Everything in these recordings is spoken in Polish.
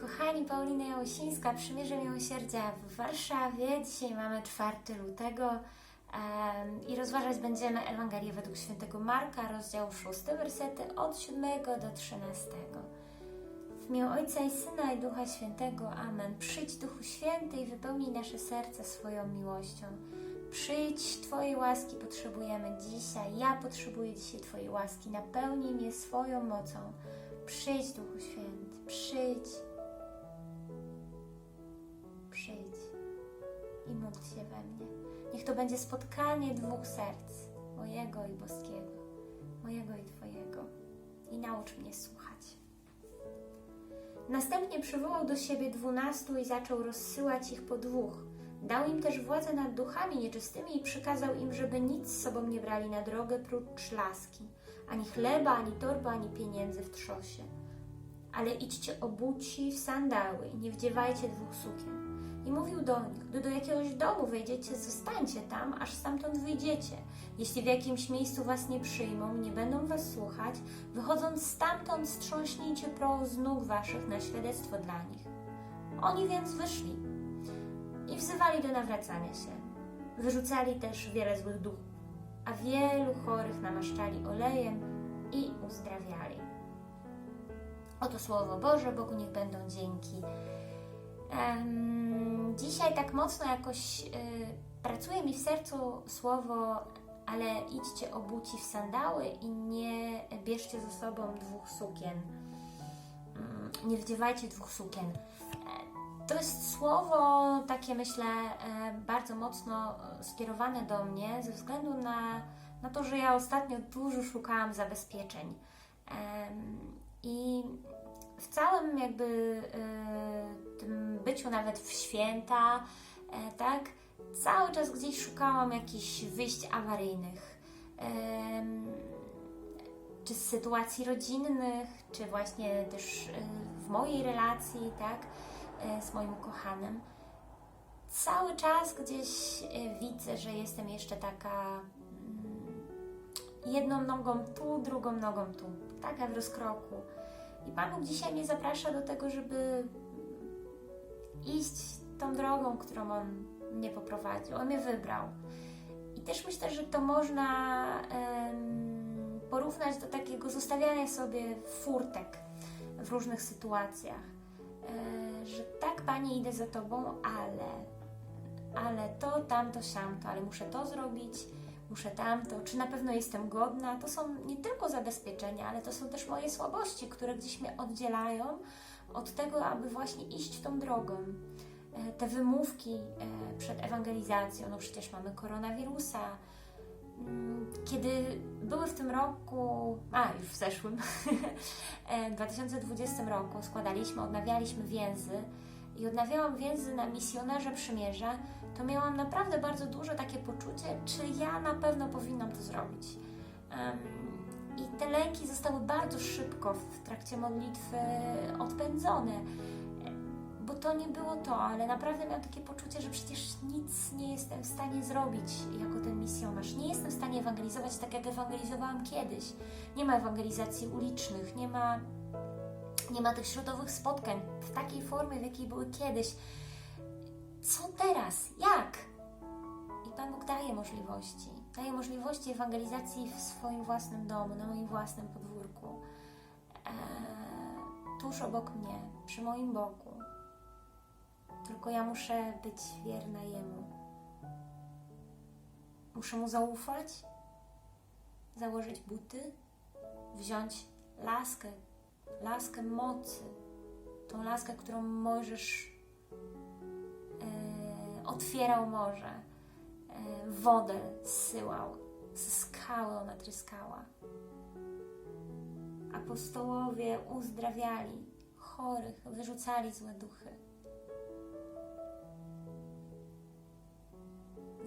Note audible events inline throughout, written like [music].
kochani, Paulina Jałusińska, Przymierze Miłosierdzia w Warszawie. Dzisiaj mamy 4 lutego em, i rozważać będziemy Ewangelię według świętego Marka, rozdział 6, wersety od 7 do 13. W imię Ojca i Syna i Ducha Świętego. Amen. Przyjdź Duchu Święty i wypełnij nasze serca swoją miłością. Przyjdź, Twojej łaski potrzebujemy dzisiaj. Ja potrzebuję dzisiaj Twojej łaski. Napełnij mnie swoją mocą. Przyjdź, Duchu Święty, przyjdź. Przyjdź i módl się we mnie. Niech to będzie spotkanie dwóch serc, mojego i boskiego, mojego i Twojego. I naucz mnie słuchać. Następnie przywołał do siebie dwunastu i zaczął rozsyłać ich po dwóch. Dał im też władzę nad duchami nieczystymi i przykazał im, żeby nic z sobą nie brali na drogę prócz laski, ani chleba, ani torby, ani pieniędzy w trzosie. Ale idźcie obuci w sandały i nie wdziewajcie dwóch sukien. I mówił do nich, gdy do jakiegoś domu wejdziecie, zostańcie tam, aż stamtąd wyjdziecie. Jeśli w jakimś miejscu was nie przyjmą, nie będą was słuchać, wychodząc stamtąd strząśnijcie proch z nóg waszych na świadectwo dla nich. Oni więc wyszli i wzywali do nawracania się. Wyrzucali też wiele złych duchów, a wielu chorych namaszczali olejem i uzdrawiali. Oto Słowo Boże, Bogu niech będą dzięki. Em, dzisiaj tak mocno jakoś y, pracuje mi w sercu słowo, ale idźcie obuci w sandały i nie bierzcie ze sobą dwóch sukien. Mm, Nie wdziewajcie dwóch sukien. To jest słowo takie, myślę, e, bardzo mocno e, skierowane do mnie ze względu na, na to, że ja ostatnio dużo szukałam zabezpieczeń. I w całym jakby e, tym byciu nawet w święta, tak, cały czas gdzieś szukałam jakichś wyjść awaryjnych. Czy z sytuacji rodzinnych, czy właśnie też w mojej relacji, tak, z moim ukochanym. Cały czas gdzieś e, widzę, że jestem jeszcze taka mm, jedną nogą tu, drugą nogą tu, taka w rozkroku. I Pan Bóg dzisiaj mnie zaprasza do tego, żeby iść tą drogą, którą On mnie poprowadził. On mnie wybrał. I też myślę, że to można em, porównać do takiego zostawiania sobie furtek w różnych sytuacjach. E, że tak, Panie, idę za Tobą, ale, ale to, tamto, siamto, ale muszę to zrobić, muszę tamto, czy na pewno jestem godna. To są nie tylko zabezpieczenia, ale to są też moje słabości, które gdzieś mnie oddzielają od tego, aby właśnie iść tą drogą. E, Te wymówki e, przed ewangelizacją, no przecież mamy koronawirusa. Mm, Kiedy były w tym roku, a już w zeszłym, [laughs] e, 2020 roku, składaliśmy, odnawialiśmy więzy i odnawiałam więzy na misjonarze przymierza, to miałam naprawdę bardzo duże takie poczucie, czy ja na pewno powinnam to zrobić. I te lęki zostały bardzo szybko w trakcie modlitwy odpędzone, to nie było to, ale naprawdę miałam takie poczucie, że przecież nic nie jestem w stanie zrobić jako ten misjonarz. Nie jestem w stanie ewangelizować tak, jak ewangelizowałam kiedyś. Nie ma ewangelizacji ulicznych, nie ma, nie ma tych środowych spotkań w takiej formie, w jakiej były kiedyś. Co teraz? Jak? I Pan Bóg daje możliwości. Daje możliwości ewangelizacji w swoim własnym domu, na moim własnym podwórku. Eee, tuż obok mnie, przy moim boku. Tylko ja muszę być wierna Jemu. Muszę Mu zaufać, założyć buty, wziąć laskę, laskę mocy, tą laskę, którą Mojżesz e, otwierał morze, e, wodę zsyłał, ze skały ona tryskała. Apostołowie uzdrawiali chorych, wyrzucali złe duchy.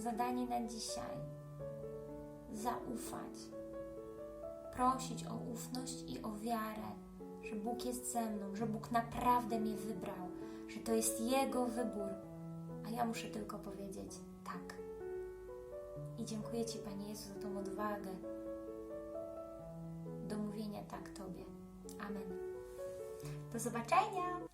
Zadanie na dzisiaj: zaufać, prosić o ufność i o wiarę, że Bóg jest ze mną, że Bóg naprawdę mnie wybrał, że to jest Jego wybór, a ja muszę tylko powiedzieć tak. I dziękuję Ci, Panie Jezu, za tą odwagę do mówienia tak Tobie. Amen. Do zobaczenia!